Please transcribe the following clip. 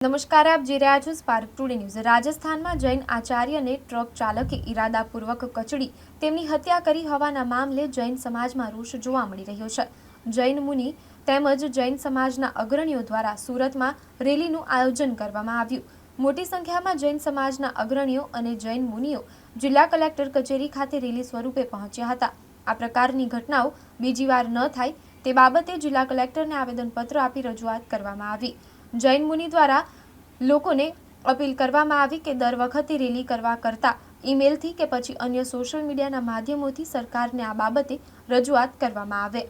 નમસ્કાર, આપ જોઈ રહ્યા છો સ્પાર્ક ટુડે ન્યૂઝ રાજસ્થાનમાં જૈન આચાર્યને ટ્રક ચાલકે ઈરાદાપૂર્વક કચડી તેમની હત્યા કરી હોવાના મામલે જૈન સમાજમાં રોષ જોવા મળી રહ્યો છે. જૈન મુનિ તેમજ જૈન સમાજના અગ્રણીઓ દ્વારા સુરતમાં રેલીનું આયોજન કરવામાં આવ્યું. મોટી સંખ્યામાં જૈન સમાજના અગ્રણીઓ અને જૈન મુનિઓ જિલ્લા કલેક્ટર કચેરી ખાતે રેલી સ્વરૂપે પહોંચ્યા હતા. આ પ્રકારની ઘટનાઓ બીજી વાર ન થાય તે બાબતે જિલ્લા કલેક્ટરને આવેદનપત્ર આપી રજૂઆત કરવામાં આવી. જૈન મુનિ દ્વારા લોકોને અપીલ કરવામાં આવી કે દર વખતે રેલી કરવા કરતાં ઈમેલથી કે પછી અન્ય સોશિયલ મીડિયાના માધ્યમોથી સરકારને આ બાબતે રજૂઆત કરવામાં આવે.